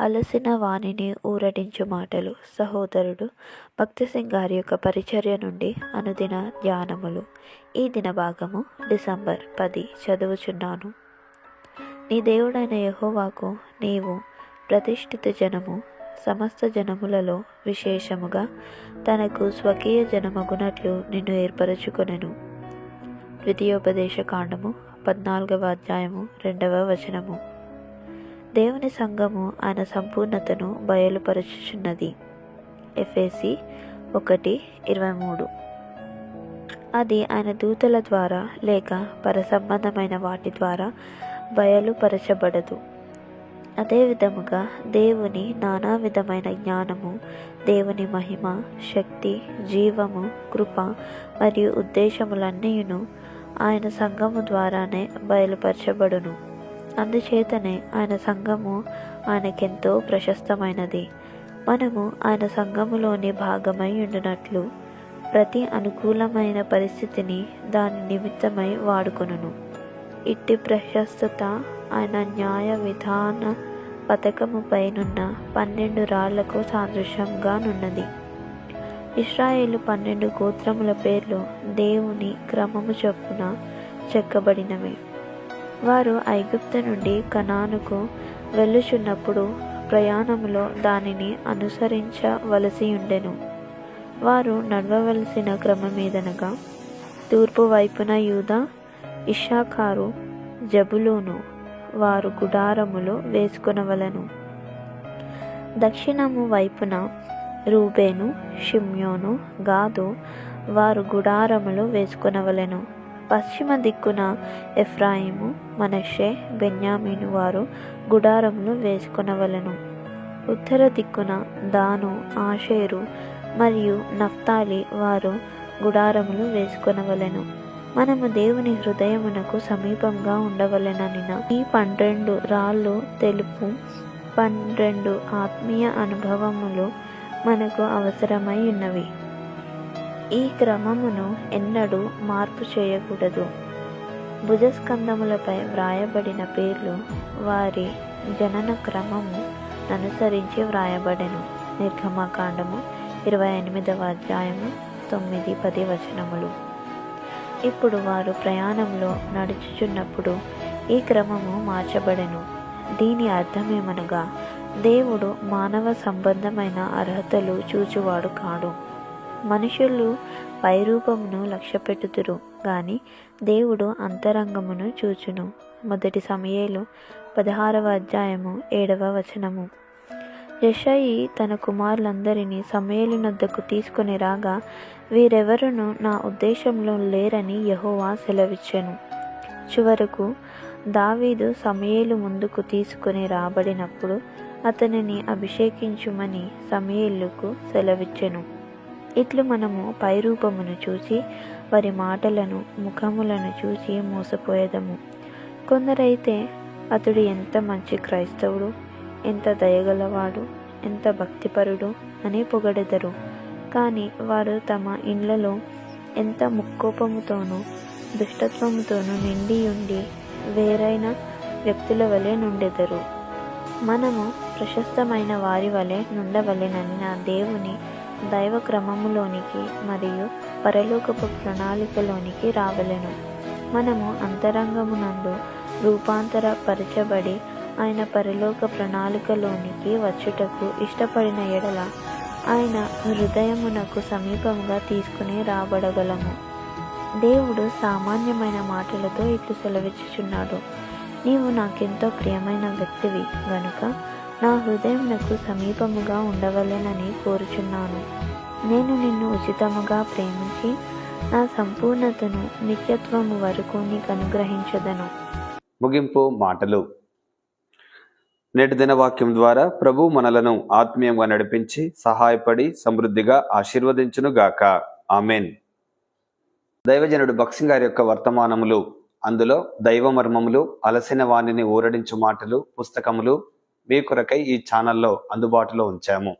అలసిన వాణిని ఊరడించు మాటలు. సహోదరుడు భక్తి సింగ్ గారి యొక్క పరిచర్య నుండి అనుదిన ధ్యానములు. ఈ దిన భాగము డిసెంబర్ పది చదువుచున్నాను. నీ దేవుడైన యహోవాకు నీవు ప్రతిష్ఠిత జనము సమస్త జనములలో విశేషముగా తనకు స్వకీయ జనమగునట్లు నిన్ను ఏర్పరచుకొనెను. ద్వితీయోపదేశ కాండము పద్నాలుగవ అధ్యాయము రెండవ వచనము. దేవుని సంఘము ఆయన సంపూర్ణతను బయలుపరచుచున్నది. ఎఫ్ఏసి ఒకటి ఇరవై మూడు. అది ఆయన దూతల ద్వారా లేక పరసంబంధమైన వాటి ద్వారా బయలుపరచబడదు. అదేవిధముగా దేవుని నానా విధమైన జ్ఞానము దేవుని మహిమ శక్తి జీవము కృప మరియు ఉద్దేశములన్నీయును ఆయన సంఘము ద్వారానే బయలుపరచబడును. అందుచేతనే ఆయన సంఘము ఆయనకెంతో ప్రశస్తమైనది. మనము ఆయన సంఘములోని భాగమై ఉండినట్లు ప్రతి అనుకూలమైన పరిస్థితిని దాని నిమిత్తమై వాడుకొనును. ఇట్టి ప్రశస్తత ఆయన న్యాయ విధాన పథకముపైనున్న పన్నెండు రాళ్ళకు సాదృశ్యంగానున్నది ఇస్రాయేలు పన్నెండు గోత్రముల పేర్లు దేవుని క్రమము చొప్పున చెక్కబడినవి. వారు ఐగుప్తు నుండి కనానుకు వెళ్ళుచున్నప్పుడు ప్రయాణములో దానిని అనుసరించవలసి ఉండెను వారు నడవవలసిన క్రమమీదనగా తూర్పు వైపున యూద ఇషాకారు జబులూను వారు గుడారములు వేసుకునవలను. దక్షిణము వైపున రూబేను షిమ్యోను గాదు వారు గుడారములు వేసుకొనవలెను. పశ్చిమ దిక్కున ఎఫ్రాయిము మనషే బెన్యామీను వారు గుడారములు వేసుకొనవలెను. ఉత్తర దిక్కున దాను ఆషేరు మరియు నఫ్తాలి వారు గుడారములు వేసుకొనవలెను. మనము దేవుని హృదయమునకు సమీపంగా ఉండవలెననిన ఈ పన్నెండు రాళ్ళు తెలుపు పన్నెండు ఆత్మీయ అనుభవములు మనకు అవసరమై ఉన్నవి. ఈ క్రమమును ఎన్నడూ మార్పు చేయకూడదు. భుజస్కంధములపై వ్రాయబడిన పేర్లు వారి జనన క్రమము అనుసరించి వ్రాయబడెను. నిర్గమకాండము ఇరవై ఎనిమిదవ అధ్యాయము తొమ్మిది పది వచనములు. ఇప్పుడు వారు ప్రయాణంలో నడుచుచున్నప్పుడు ఈ క్రమము మార్చబడెను. దీని అర్థమేమనగా దేవుడు మానవ సంబంధమైన అర్హతలు చూచువాడు కాడు. మనుషులు పైరూపమును లక్ష్యపెట్టుదురు గాని దేవుడు అంతరంగమును చూచును. మొదటి సమయేలు పదహారవ అధ్యాయము ఏడవ వచనము. యషయి తన కుమారులందరినీ సమయలునద్దకు తీసుకొని రాగా వీరెవరును నా ఉద్దేశంలో లేరని యహోవా సెలవిచ్చెను. చివరకు దావీదు సమయలు ముందుకు తీసుకుని రాబడినప్పుడు అతనిని అభిషేకించుమని సమయలుకు సెలవిచ్చెను. ఇట్లు మనము పైరూపమును చూసి వారి మాటలను ముఖములను చూసి మోసపోయేదము. కొందరైతే అతడు ఎంత మంచి క్రైస్తవుడు ఎంత దయగలవాడు ఎంత భక్తిపరుడు అని పొగడెదరు. కానీ వారు తమ ఇండ్లలో ఎంత ముక్కోపముతోనూ దుష్టత్వముతోనూ నిండి ఉండి వేరైన వ్యక్తుల వలె నుండెదరు. మనము ప్రశస్తమైన వారి వలె నుండవలెనని నా దేవుని దైవ క్రమములోనికి మరియు పరలోకపు ప్రణాళికలోనికి రావలెను. మనము అంతరంగమునందు రూపాంతరపరచబడి ఆయన పరలోక ప్రణాళికలోనికి వచ్చుటకు ఇష్టపడిన ఎడల ఆయన హృదయమునకు సమీపంగా తీసుకుని రాబడగలము. దేవుడు సామాన్యమైన మాటలతో ఇట్లు సెలవిచ్చుచున్నాడు. నీవు నాకెంతో ప్రియమైన వ్యక్తివి గనుక నా హృదయం నాకు సమీపముగా ఉండవలెనని కోరుచున్నాను. నేను నిన్ను ఉచితముగా ప్రేమించి నా సంపూర్ణతను నిత్యత్వము వరకు నీకు అనుగ్రహించదను ముగింపు మాటలు. నేటి దినవాక్యం ద్వారా ప్రభు మనలను ఆత్మీయంగా నడిపించి సహాయపడి సమృద్ధిగా ఆశీర్వదించును గాక ఆమెన్. దైవజనుడు బక్సింగ్ గారి యొక్క వర్తమానములు అందులో దైవ మర్మములు అలసిన వాణిని ఊరడించు మాటలు పుస్తకములు మీ కొరకై ఈ ఛానల్లో అందుబాటులో ఉంచాము.